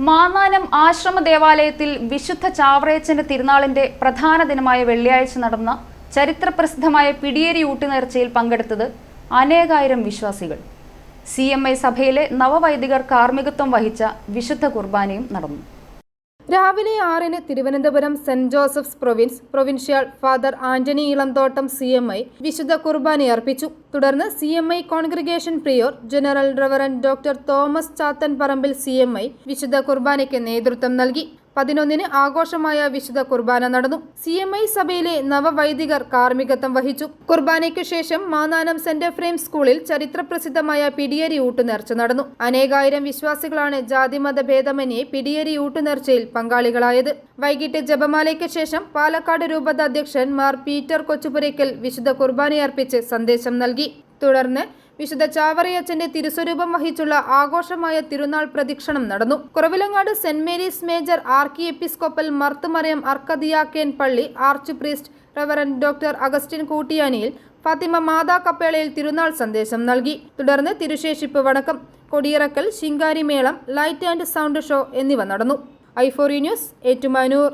മാന്നാനം ആശ്രമ ദേവാലയത്തിൽ വിശുദ്ധ ചാവറയച്ചന്റെ തിരുനാളിന്റെ പ്രധാന ദിനമായ വെള്ളിയാഴ്ച നടന്ന ചരിത്രപ്രസിദ്ധമായ പിടിയേരി ഊട്ടുനേർച്ചയിൽ പങ്കെടുത്തത് അനേകായിരം വിശ്വാസികൾ. സി എം ഐ സഭയിലെ നവവൈദികർ കാർമ്മികത്വം വഹിച്ച വിശുദ്ധ കുർബാനയും നടന്നു. രാവിലെ ആറിന് Thiruvananthapuram saint Joseph's province provincial father Antony Elamthottam C M I വിശുദ്ധ കുർബാന അർപ്പിച്ചു. തുടർന്ന് C M I congregation prior general reverend doctor Thomas Chathan Parambil C M I വിശുദ്ധ കുർബാനയ്ക്ക് നേതൃത്വം നൽകി. പതിനൊന്നിന് ആഘോഷമായ വിശുദ്ധ കുർബാന നടന്നു. സി എം ഐ സഭയിലെ നവവൈദികർ കാർമ്മികത്വം വഹിച്ചു. കുർബാനയ്ക്കു ശേഷം മാനാനം സെന്റ് ഫ്രെയിം സ്കൂളിൽ ചരിത്രപ്രസിദ്ധമായ പിടിയേരി ഊട്ടുനേർച്ച നടന്നു. അനേകായിരം വിശ്വാസികളാണ് ജാതിമത ഭേദമന്യേ പിടിയേരി ഊട്ടുനേർച്ചയിൽ പങ്കാളികളായത്. വൈകിട്ട് ജപമാലയ്ക്ക് ശേഷം പാലക്കാട് രൂപത അധ്യക്ഷൻ മാർ പീറ്റർ കൊച്ചുപുരയ്ക്കൽ വിശുദ്ധ കുർബാനയർപ്പിച്ച് സന്ദേശം നൽകി. തുടർന്ന് വിശുദ്ധ ചാവറയച്ചന്റെ തിരുസ്വരൂപം വഹിച്ചുള്ള ആഘോഷമായ തിരുനാൾ പ്രദക്ഷിണം നടന്നു. Kuravilangad saint Mary's major archiepiscopal Marthmariam അർക്കദിയാക്കേൻ പള്ളി arch priest reverend doctor Augustine Kootiyaniyil Fatima Matha കപ്പേളയിൽ തിരുനാൾ സന്ദേശം നൽകി. തുടർന്ന് തിരുശേഷിപ്പ് വടക്കം കൊടിയിറക്കൽ ശിങ്കാരിമേളം ലൈറ്റ് ആൻഡ് സൗണ്ട് ഷോ എന്നിവ നടന്നു. ഐഫോറി ന്യൂസ് ഏറ്റുമാനൂർ.